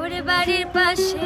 ওরে বাড়ির পাশে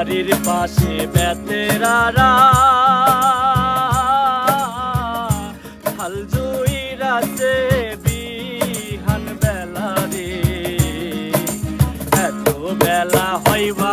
বাড়ির পাশে বেতেরা হালজুইরাতে বিহান বেলা রে। এত বেলা হইবা